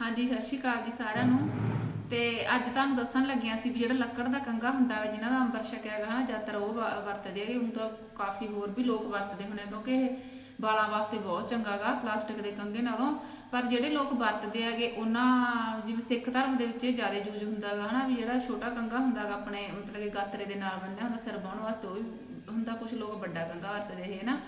ਹਾਂਜੀ, ਸਤਿ ਸ਼੍ਰੀ ਅਕਾਲ ਜੀ ਸਾਰਿਆਂ ਨੂੰ। ਤੇ ਅੱਜ ਤੁਹਾਨੂੰ ਦੱਸਣ ਲੱਗਿਆ ਸੀ ਵੀ ਜਿਹੜਾ ਲੱਕੜ ਦਾ ਕੰਗਾ ਹੁੰਦਾ ਹੈ ਜਿਨ੍ਹਾਂ ਦਾ ਅੰਬਰ ਛਕਿਆ ਹੈਗਾ ਹਨਾ, ਜ਼ਿਆਦਾਤਰ ਉਹ ਵ- ਵਰਤਦੇ ਹੈਗੇ। ਹੁਣ ਤਾਂ ਕਾਫੀ ਹੋਰ ਵੀ ਲੋਕ ਵਰਤਦੇ ਹੋਣੇ, ਕਿਉਂਕਿ ਇਹ ਵਾਲਾਂ ਵਾਸਤੇ ਬਹੁਤ ਚੰਗਾ ਗਾ, ਪਲਾਸਟਿਕ ਦੇ ਕੰਗੇ ਨਾਲੋਂ। ਪਰ ਜਿਹੜੇ ਲੋਕ ਵਰਤਦੇ ਹੈਗੇ, ਉਹਨਾਂ, ਜਿਵੇਂ ਸਿੱਖ ਧਰਮ ਦੇ ਵਿੱਚ ਇਹ ਜ਼ਿਆਦਾ ਯੂਜ਼ ਹੁੰਦਾ ਹੈਗਾ ਹਨਾ, ਵੀ ਜਿਹੜਾ ਛੋਟਾ ਕੰਗਾ ਹੁੰਦਾ ਹੈਗਾ ਆਪਣੇ ਮਤਲਬ ਕਿ ਗਾਤਰੇ ਦੇ ਨਾਲ ਬੰਨਿਆ ਹੁੰਦਾ, ਸਿਰ ਬਾਉਣ ਵਾਸਤੇ, ਉਹ ਵੀ ਹੁੰਦਾ ਕੁਝ ਲੋਕ ਵੱਡਾ ਕੰਗਾ ਵਰਤਦੇ ਹੈ ਨਾ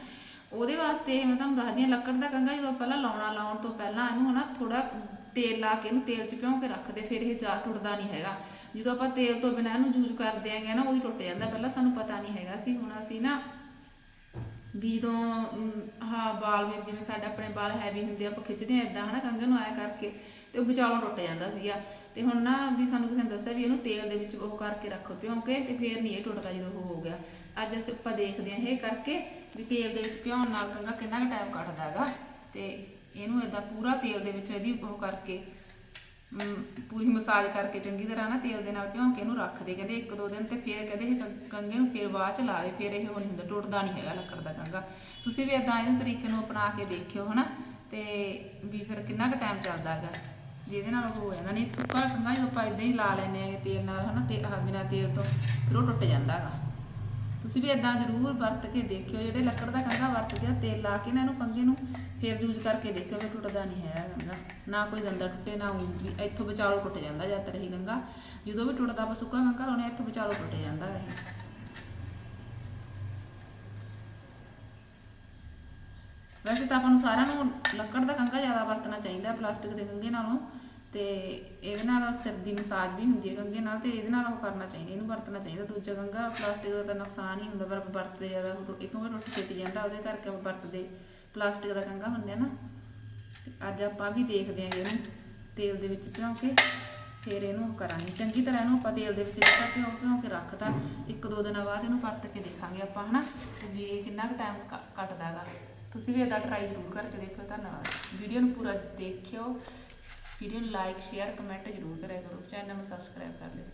ਉਹਦੇ ਵਾਸਤੇ ਇਹ ਮੈਂ ਤੁਹਾਨੂੰ ਦੱਸਦੀ ਹਾਂ, ਲੱਕੜ ਦਾ ਕੰਗਾ ਜਦੋਂ ਪਹਿਲਾਂ ਲਾਉਣਾ, ਲਾਉਣ ਤੋਂ ਪਹਿਲਾਂ ਇਹਨੂੰ ਹਨਾ ਥੋੜਾ ਤੇਲ ਲਾ ਕੇ ਇਹਨੂੰ ਤੇਲ 'ਚ ਭਿਉਂ ਕੇ ਰੱਖਦੇ ਫਿਰ ਇਹ ਜਾ ਟੁੱਟਦਾ ਨਹੀਂ ਹੈਗਾ। ਜਦੋਂ ਆਪਾਂ ਤੇਲ ਤੋਂ ਬਿਨਾਂ ਇਹਨੂੰ ਯੂਜ਼ ਕਰਦੇ ਆਂਗੇ ਨਾ ਉਹ ਟੁੱਟ ਜਾਂਦਾ। ਪਹਿਲਾਂ ਸਾਨੂੰ ਪਤਾ ਨਹੀਂ ਹੈਗਾ ਸੀ ਹੁਣ ਅਸੀਂ ਨਾ ਵੀ ਜਦੋਂ ਅਮ, ਵਾਲ ਮੇਰੇ ਜਿਵੇਂ ਸਾਡੇ ਆਪਣੇ ਵਾਲ ਹੈਵੀ ਹੁੰਦੇ ਆ, ਆਪਾਂ ਖਿੱਚਦੇ ਆ ਇਦਾਂ ਹਨਾ ਕੰਘੇ ਨੂੰ ਆਇਆ ਕਰਕੇ ਤੇ ਉਹ ਵਿਚਾਲੋਂ ਟੁੱਟ ਜਾਂਦਾ ਸੀਗਾ। ਤੇ ਹੁਣ ਨਾ ਵੀ ਸਾਨੂੰ ਕਿਸੇ ਨੇ ਦੱਸਿਆ ਵੀ ਇਹਨੂੰ ਤੇਲ ਦੇ ਵਿੱਚ ਉਹ ਕਰਕੇ ਰੱਖੋ ਭਿਉਂਕੇ ਤੇ ਫੇਰ ਨਹੀਂ ਇਹ ਟੁੱਟਦਾ ਜਦੋਂ ਉਹ ਹੋ ਗਿਆ। ਅੱਜ ਅਸੀਂ ਆਪਾਂ ਦੇਖਦੇ ਹਾਂ ਇਹ ਕਰਕੇ ਵੀ ਤੇਲ ਦੇ ਵਿੱਚ ਭਿਉਣ ਨਾਲ ਕੰਘਾ ਕਿੰਨਾ ਕੁ ਟਾਈਮ ਕੱਟਦਾ ਹੈਗਾ। ਤੇ ਇਹਨੂੰ ਇਦਾਂ ਪੂਰਾ ਤੇਲ ਦੇ ਵਿੱਚ ਇਹਦੀ ਉਹ ਕਰਕੇ ਪੂਰੀ ਮਸਾਜ ਕਰਕੇ ਚੰਗੀ ਤਰ੍ਹਾਂ ਨਾ ਤੇਲ ਦੇ ਨਾਲ ਭਿਉਂ ਕੇ ਇਹਨੂੰ ਰੱਖਦੇ ਕਹਿੰਦੇ ਇੱਕ ਦੋ ਦਿਨ ਤੇ ਫਿਰ ਕਹਿੰਦੇ ਇਹ ਕੰ- ਕੰਗੇ ਨੂੰ ਫਿਰ ਬਾਅਦ ਚ ਲਾਵੇ, ਫਿਰ ਇਹ ਉਹ ਨਹੀਂ ਹੁੰਦਾ, ਟੁੱਟਦਾ ਨਹੀਂ ਹੈਗਾ ਲੱਕੜ ਦਾ ਕੰਗਾ ਤੁਸੀਂ ਵੀ ਇਦਾਂ ਇਹਨੂੰ ਤਰੀਕੇ ਨੂੰ ਅਪਣਾ ਕੇ ਦੇਖਿਓ, ਹਨਾ? ਤੇ ਵੀ ਫਿਰ ਕਿੰਨਾ ਕੁ ਟਾਈਮ ਚੱਲਦਾ ਹੈਗਾ? ਜਿਹਦੇ ਨਾਲ ਉਹ ਹੋ ਜਾਂਦਾ, ਨਹੀਂ ਸੁੱਕਾ ਕੰਗਾ ਜਦੋਂ ਆਪਾਂ ਇਦਾਂ ਹੀ ਲਾ ਲੈਨੇ ਆ ਤੇਲ ਨਾਲ, ਹਨਾ? ਤੇ ਆਹ ਬਿਨਾਂ ਤੇਲ ਤੋਂ ਫਿਰ ਉਹ ਟੁੱਟ ਜਾਂਦਾ ਹੈਗਾ। ਤੁਸੀਂ ਵੀ ਇਦਾਂ ਜ਼ਰੂਰ ਵਰਤ ਕੇ ਦੇਖਿਓ, ਜਿਹੜੇ ਲੱਕੜ ਦਾ ਕੰਗਾ ਵਰਤਦੇ ਆ, ਤੇਲ ਲਾ ਕੇ ਨਾ ਇਹਨੂੰ ਕੰਗੇ ਨੂੰ ਫੇਰ ਯੂਜ਼ ਕਰਕੇ ਦੇਖਿਓ ਵੀ ਟੁੱਟਦਾ ਨਹੀਂ ਹੈ ਕੰਗਾ ਨਾ ਕੋਈ ਦੰਦਾ ਟੁੱਟੇ, ਨਾ ਵੀ ਇੱਥੋਂ ਵਿਚਾਲੋ ਟੁੱਟ ਜਾਂਦਾ ਜਦ ਰਹੀ ਕੰਗਾ ਜਦੋਂ ਵੀ ਟੁੱਟਦਾ ਆਪਾਂ ਸੁੱਕਾ ਕੰਗਾ ਲਾਉਣੇ, ਇੱਥੋਂ ਵਿਚਾਲੋ ਟੁੱਟ ਜਾਂਦਾ ਹੈ ਵੈਸੇ ਤਾਂ ਆਪਾਂ ਨੂੰ ਸਾਰਿਆਂ ਨੂੰ ਲੱਕੜ ਦਾ ਕੰਗਾ ਜ਼ਿਆਦਾ ਵਰਤਣਾ ਚਾਹੀਦਾ, ਪਲਾਸਟਿਕ ਦੇ ਕੰਗੇ ਨਾਲੋਂ। ਤੇ ਇਹਦੇ ਨਾਲ ਸਿਰ ਦੀ ਮਸਾਜ ਵੀ ਹੁੰਦੀ ਹੈ ਕੰਗੇ ਨਾਲ ਤੇ ਇਹਦੇ ਨਾਲ ਉਹ ਕਰਨਾ ਚਾਹੀਦਾ, ਇਹਨੂੰ ਵਰਤਣਾ ਚਾਹੀਦਾ। ਦੂਜਾ ਕੰਗਾ ਪਲਾਸਟਿਕ ਦਾ ਤਾਂ ਨੁਕਸਾਨ ਹੀ ਹੁੰਦਾ, ਪਰ ਆਪਾਂ ਵਰਤਦੇ ਜ਼ਿਆਦਾ ਇੱਕ ਵਾਰ ਟੁੱਟ ਛੇਤੀ ਜਾਂਦਾ, ਉਹਦੇ ਕਰਕੇ ਆਪਾਂ ਵਰਤਦੇ। ਪਲਾਸਟਿਕ ਦਾ ਕੰਗਾ ਹੁੰਦੇ ਆ ਨਾ, ਤੇ ਅੱਜ ਆਪਾਂ ਵੀ ਦੇਖਦੇ ਆਂਗੇ ਇਹਨੂੰ ਤੇਲ ਦੇ ਵਿੱਚ ਭਿਉਂ ਕੇ, ਫਿਰ ਇਹਨੂੰ ਕਰਾਂਗੇ। ਚੰਗੀ ਤਰ੍ਹਾਂ ਇਹਨੂੰ ਆਪਾਂ ਤੇਲ ਦੇ ਵਿੱਚ ਜਿਹੜਾ ਭਿਉਂ ਭਿਉਂ ਕੇ ਰੱਖਤਾ, ਇੱਕ ਦੋ ਦਿਨਾਂ ਬਾਅਦ ਇਹਨੂੰ ਪਰਤ ਕੇ ਦੇਖਾਂਗੇ ਆਪਾਂ, ਹਨਾ? ਤੇ ਵੀ ਇਹ ਕਿੰਨਾ ਕੁ ਟਾਈਮ ਕੱਟਦਾ ਹੈਗਾ। ਤੁਸੀਂ ਵੀ ਇਹਦਾ ਟਰਾਈ ਜ਼ਰੂਰ ਕਰਕੇ ਦੇਖਿਓ। ਧੰਨਵਾਦ। ਵੀਡੀਓ ਨੂੰ ਪੂਰਾ ਦੇਖਿਓ। ਵੀਡੀਓ ਨੂੰ ਲਾਈਕ ਸ਼ੇਅਰ ਕਮੈਂਟ ਜ਼ਰੂਰ ਕਰਿਆ ਕਰੋ। ਚੈਨਲ ਨੂੰ ਸਬਸਕ੍ਰਾਈਬ ਕਰ ਲਿਓ।